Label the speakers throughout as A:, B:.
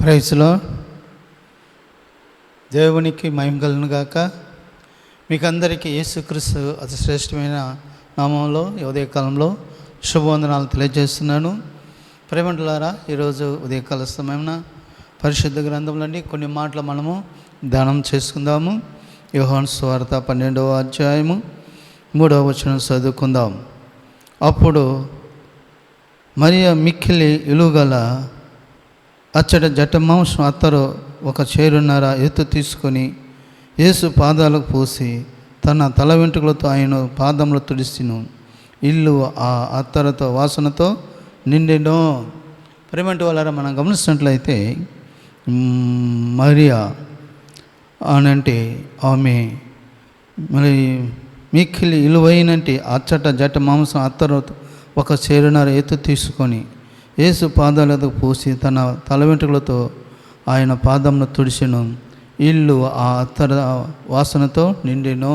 A: ప్రైస్లో దేవునికి మహిమగలను గాక. మీకు అందరికీ యేసుక్రీస్తు అతి శ్రేష్టమైన నామంలో ఉదయకాలంలో శుభవందనాలు తెలియజేస్తున్నాను. ప్రేమంటులారా ఈరోజు ఉదయకాల సమయమున పరిశుద్ధ గ్రంథంలోని కొన్ని మాటలు మనము ధ్యానం చేసుకుందాము. యోహాన్ స్వార్త పన్నెండవ అధ్యాయము మూడవ వచనం చదువుకుందాం. అప్పుడు మరియ మిక్కిలి ఇలుగల అచ్చట జట మాంసం అత్తరు ఒక చేరున్నర ఎత్తు తీసుకొని యేసు పాదాలకు పోసి తన తల వెంట్రుకలతో ఆయన పాదంలో తుడిసిను. ఇల్లు ఆ అత్తరతో వాసనతో నిండెనో. ప్రేమంటి వాళ్ళారా మనం గమనించినట్లయితే మరియా అనంటే ఆమె మరి మిక్కిలి ఇలువైనంటి అచ్చట జట మాంసం అత్తరు ఒక చేరున్నర ఎత్తు తీసుకొని యేసు పాదాలకు పూసి తన తల వెంట్రుకలతో ఆయన పాదమును తుడిచెను. ఇల్లు ఆ అత్తర వాసనతో నిండిను.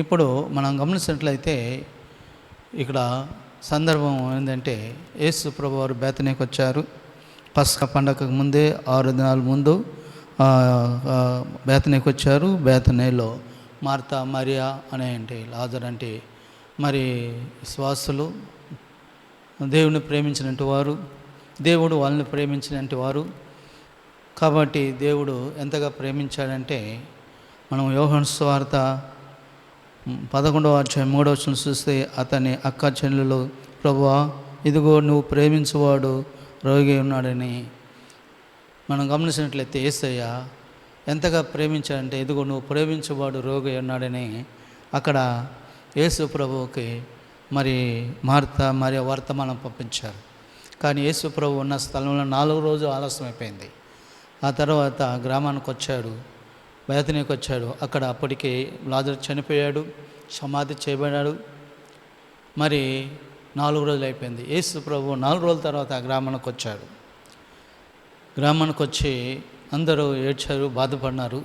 A: ఇప్పుడు మనం గమనించినట్లయితే ఇక్కడ సందర్భం ఏంటంటే యేసు ప్రభు వారు బేతనీకి వచ్చారు. పస్క పండగకు ముందే ఆరు దినాల ముందు బేతనేకి బేతనీకి వచ్చారు. బేతనేలో మార్తా మరియా అనే అంటే లాజర్ అంటే మరి శ్వాసులు దేవుని ప్రేమించినట్టు వారు దేవుడు వాళ్ళని ప్రేమించినట్టు వారు. కాబట్టి దేవుడు ఎంతగా ప్రేమించాడంటే మనం యోహన్ స్వార్త పదకొండవ అధ్యాయం మూడవ చూస్తే అతని అక్క చెల్లెలు ప్రభువా ఇదిగో నువ్వు ప్రేమించువాడు రోగి ఉన్నాడని మనం గమనించినట్లయితే ఏసయ్య ఎంతగా ప్రేమించాడంటే ఇదిగో నువ్వు ప్రేమించువాడు రోగి ఉన్నాడని అక్కడ యేసు ప్రభువుకి మరి మార్త మరి వర్తమానం పంపించారు. కానీ యేసు ప్రభు ఉన్న స్థలంలో నాలుగు రోజులు ఆలస్యం అయిపోయింది. ఆ తర్వాత గ్రామానికి వచ్చాడు బయతనికి వచ్చాడు. అక్కడ అప్పటికే లాజర్ చనిపోయాడు సమాధి చేయబడాడు మరి నాలుగు రోజులు అయిపోయింది. యేసు ప్రభు నాలుగు రోజుల తర్వాత ఆ గ్రామానికి వచ్చాడు. గ్రామానికి వచ్చి అందరూ ఏడ్చారు బాధపడినారు.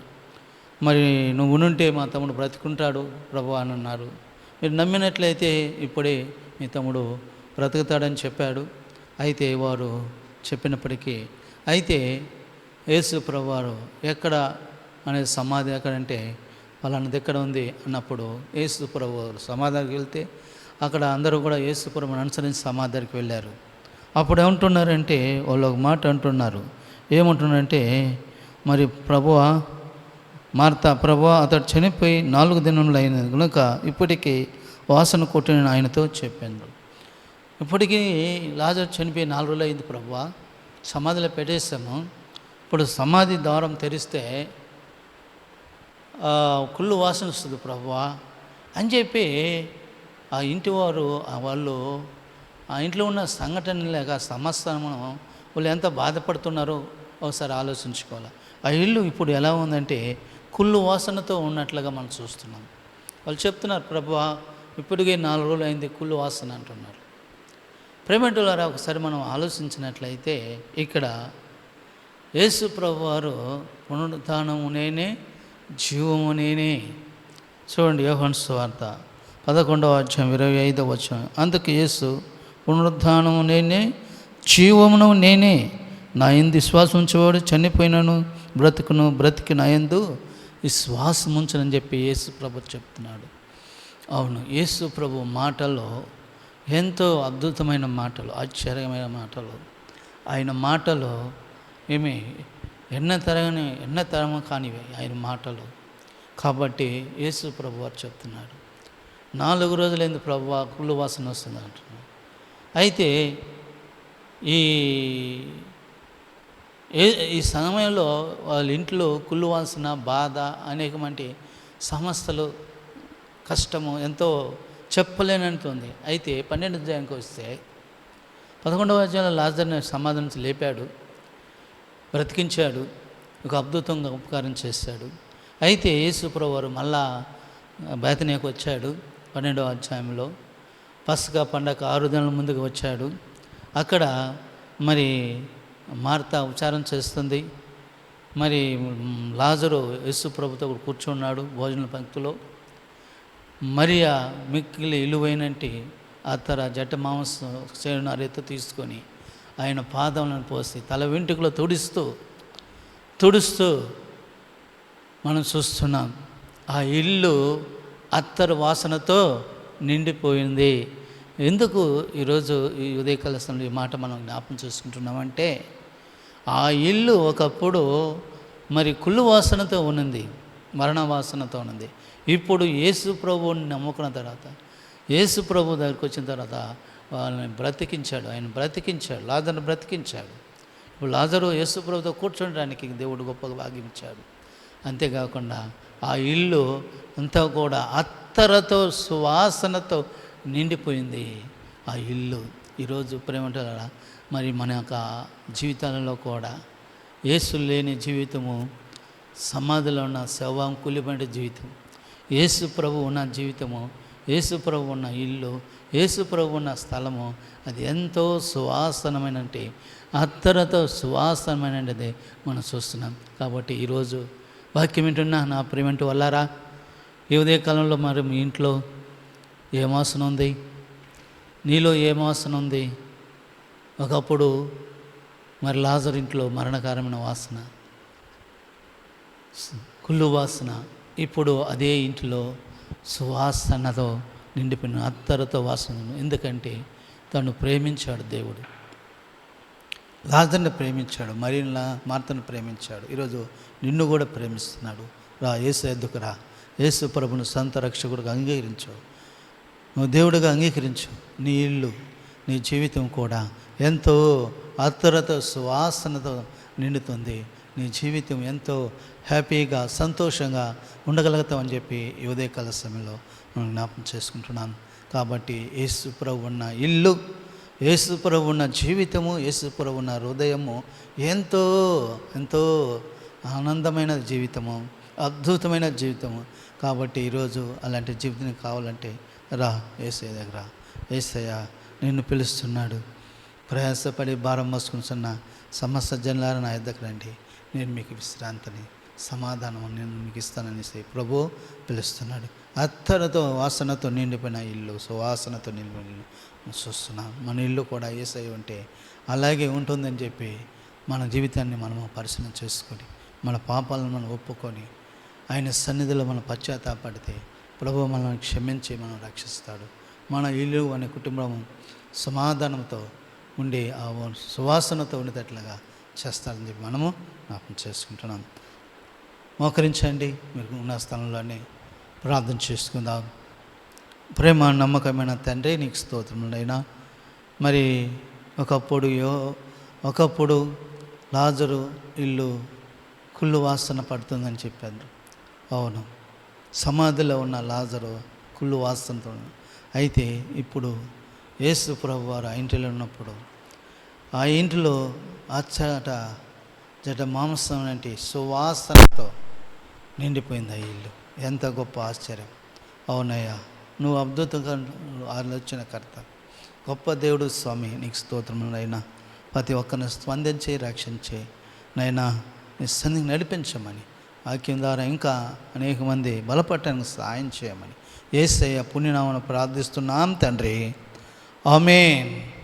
A: మరి నువ్వు నుంటే మా తమ్ముడు బ్రతికుంటాడు ప్రభు అని అన్నారు. మీరు నమ్మినట్లయితే ఇప్పుడే మీ తమ్ముడు బ్రతుకుతాడని చెప్పాడు. అయితే వారు చెప్పినప్పటికీ అయితే యేసు ప్రభువారు ఎక్కడ అనే సమాధి ఎక్కడంటే పలానా దగ్గర ఉంది అన్నప్పుడు యేసు ప్రభు వారు సమాధికి వెళ్తే అక్కడ అందరూ కూడా యేసు ప్రభుని అనుసరించి సమాధికి వెళ్ళారు. అప్పుడు ఏమంటున్నారంటే వాళ్ళు ఒక మాట అంటున్నారు. ఏమంటున్నారంటే మరి ప్రభువా మార్త ప్రభా అతడు చనిపోయి నాలుగు దినములు అయినది కనుక ఇప్పటికీ వాసన కొట్టిన ఆయనతో చెప్పాను. ఇప్పటికీ లాజర్ చనిపోయి నాలుగు రోజులు అయింది ప్రభా. సమాధిలో పెట్టేశాము. ఇప్పుడు సమాధి ద్వారం తెరిస్తే కుళ్ళు వాసన వస్తుంది ప్రభా. అని చెప్పి ఆ ఇంటి వారు ఆ వాళ్ళు ఆ ఇంట్లో ఉన్న సంఘటన లేక సమస్తమును వాళ్ళు ఎంత బాధపడుతున్నారో ఒకసారి ఆలోచించుకోవాలి. ఆ ఇల్లు ఇప్పుడు ఎలా ఉందంటే కుళ్ళు వాసనతో ఉన్నట్లుగా మనం చూస్తున్నాం. వాళ్ళు చెప్తున్నారు ప్రభు ఇప్పటికే నాలుగు రోజులు అయింది కుళ్ళు వాసన అంటున్నారు. ప్రేమటులారా ఒకసారి మనం ఆలోచించినట్లయితే ఇక్కడ యేసు ప్రభు వారు పునరుద్ధానము నేనే జీవము నేనే. చూడండి యోహన్ వార్త పదకొండవ అధ్యాయం ఇరవై ఐదవ అధ్యాయం అందుకు యేసు పునరుద్ధానము నేనే జీవమును నేనే. నా ఎందు విశ్వాసం ఉంచేవాడు చనిపోయినను బ్రతుకును బ్రతికి నా ఎందు విశ్వాసం ఉంచనని చెప్పి యేసు ప్రభు చెప్తున్నాడు. అవును యేసు ప్రభు మాటలో ఎంతో అద్భుతమైన మాటలు ఆశ్చర్యమైన మాటలు. ఆయన మాటలు ఏమి ఎన్న తరగని ఎన్న తరము కానివి ఆయన మాటలు. కాబట్టి యేసు ప్రభు వారు చెప్తున్నాడు నాలుగు రోజులైంది ప్రభు కుళ్ళు వాసన వస్తుంది అంటున్నాడు అయితే ఈ ఏ- ఈ సమయంలో వాళ్ళ ఇంట్లో కుళ్ళు వాసన బాధ అనేకమంటి సమస్యలు కష్టము ఎంతో చెప్పలేనంటుంది. అయితే పన్నెండు అధ్యాయానికి వస్తే పదకొండవ అధ్యాయంలో లాజర్ని సమాధానం లేపాడు బ్రతికించాడు ఒక అద్భుతంగా ఉపకారం చేశాడు. అయితే యేసుప్రభు వారు మళ్ళా బేతనీకి వచ్చాడు పన్నెండవ అధ్యాయంలో. పసుగా పండగ ఆరు దినాల ముందుకు వచ్చాడు. అక్కడ మరి మార్త ఉపచారం చేస్తుంది. మరి లాజరు యేసు ప్రభుతో కూర్చున్నాడు భోజన పంక్తిలో. మరియా మిక్కిలి ఇలువైనంటి అత్తర జట్ట మాంసం చేరున రెత్త తీసుకొని ఆయన పాదములను పోసి తల వెంట్రుకలో తుడుస్తూ తుడుస్తూ మనం చూస్తున్నాం ఆ ఇల్లు అత్తరు వాసనతో నిండిపోయింది. ఎందుకు ఈరోజు ఈ ఉదయకాల సమయంలో ఈ మాట మనం జ్ఞాపం చేసుకుంటున్నామంటే ఆ ఇల్లు ఒకప్పుడు మరి కుళ్ళు వాసనతో ఉన్నది మరణ వాసనతో ఉన్నది. ఇప్పుడు యేసు ప్రభువుని నమ్ముకున్న తర్వాత యేసు ప్రభు దగ్గరికి వచ్చిన తర్వాత వాళ్ళని బ్రతికించాడు ఆయన బ్రతికించాడు లాజర్ని బ్రతికించాడు. ఇప్పుడు లాజరు యేసు ప్రభుతో కూర్చోడానికి దేవుడు గొప్పగా భాగించాడు అంతేకాకుండా ఆ ఇల్లు అంతా కూడా అత్తరతో సువాసనతో నిండిపోయింది. ఆ ఇల్లు. ఈరోజు ప్రేమంటారా? మరి మన యొక్క జీవితాలలో కూడా యేసు లేని జీవితము సమాధిలో ఉన్న శవం కూలిపంటి జీవితం యేసు ప్రభు ఉన్న జీవితము యేసు ప్రభు ఉన్న ఇల్లు యేసు ప్రభు ఉన్న స్థలము అది ఎంతో సువాసనమైన అంటే అత్తరతో సువాసనమైనది మనం చూస్తున్నాం. కాబట్టి ఈరోజు వాక్యం వింటున్నా నా ప్రేమంటి వల్లారా ఈ ఉదయ కాలంలో మరి మీ ఇంట్లో ఏం ఉంది? నీలో ఏం ఉంది? ఒకప్పుడు మరి లాజర్ ఇంట్లో మరణకరమైన వాసన కుళ్ళు వాసన ఇప్పుడు అదే ఇంటిలో సువాసనతో నిండిపోయిన అత్తరతో వాసన ఎందుకంటే తను ప్రేమించాడు దేవుడు. లాజర్ని ప్రేమించాడు మరీలా మార్తను ప్రేమించాడు. ఈరోజు నిన్ను కూడా ప్రేమిస్తున్నాడు. రా యేసు ఎద్దుకు రా. యేసు ప్రభును సొంత రక్షకుడిగా అంగీకరించు. నువ్వు దేవుడిగా అంగీకరించు. నీ ఇల్లు నీ జీవితం కూడా ఎంతో అత్తరతో సువాసనతో నిండుతుంది. నీ జీవితం ఎంతో హ్యాపీగా సంతోషంగా ఉండగలుగుతామని చెప్పి ఉదయకాల సమయంలో మనం జ్ఞాపకం చేసుకుంటున్నాను కాబట్టి యేసుప్రభు ఉన్న ఇల్లు యేసుప్రభు ఉన్న జీవితము యేసుప్రభు ఉన్న హృదయము ఎంతో ఎంతో ఆనందమైన జీవితము అద్భుతమైన జీవితము. కాబట్టి ఈరోజు అలాంటి జీవితం కావాలంటే రా ఏసయ్య దగ్గర ఏసయ్య నిన్ను పిలుస్తున్నాడు. ప్రయాసపడి భారం మోసుకుంటున్న సమస్త జనులారా నా ఎద్దకు రండి. నేను మీకు విశ్రాంతిని సమాధానం నేను మీకు ఇస్తానని ప్రభు పిలుస్తున్నాడు. అత్తరతో వాసనతో నిండిపోయిన ఇల్లు సువాసనతో నిండిపోయిన ఇల్లు. చూస్తున్నాం మన ఇల్లు కూడా ఏసై ఉంటే అలాగే ఉంటుందని చెప్పి మన జీవితాన్ని మనము పరిశీలన చేసుకొని మన పాపాలను మనం ఒప్పుకొని ఆయన సన్నిధిలో మనం పశ్చాత్తాపడితే ప్రభు మనల్ని క్షమించి మనం రక్షిస్తాడు. మన ఇల్లు అనే కుటుంబం సమాధానంతో ఉండి ఆ సువాసనతో ఉండేటట్లుగా చేస్తారని చెప్పి మనము జ్ఞాపకం చేసుకుంటున్నాం. మోకరించండి. మీరు ఉన్న స్థలంలోనే ప్రార్థన చేసుకుందాం. ప్రేమ నమ్మకమైన తండ్రి నీకు స్తోత్రములైనా మరి ఒకప్పుడు యో ఒకప్పుడు లాజరు ఇల్లు కుళ్ళు వాసన పడుతుందని చెప్పారు. అవును. సమాధిలో ఉన్న లాజరు కుళ్ళు వాసనతో అయితే ఇప్పుడు యేసు ప్రభు వారు ఆ ఇంటిలో ఉన్నప్పుడు ఆ ఇంటిలో అచ్చట జట మాంసం లాంటి సువాసనతో నిండిపోయింది ఆ ఇల్లు. ఎంత గొప్ప ఆశ్చర్యం. అవునయ్యా నువ్వు అద్భుతంగా ఆలోచనకర్త గొప్ప దేవుడు స్వామి నీకు స్తోత్రములైనా ప్రతి ఒక్కరిని స్పందించి రక్షించి నైనా నీ నడిపించమని వాక్యం ద్వారా ఇంకా అనేక మంది బలపడటానికి సాయం చేయమని ఏసయ్య పుణ్యనామను ప్రార్థిస్తున్నాం తండ్రి. ఆమెన్.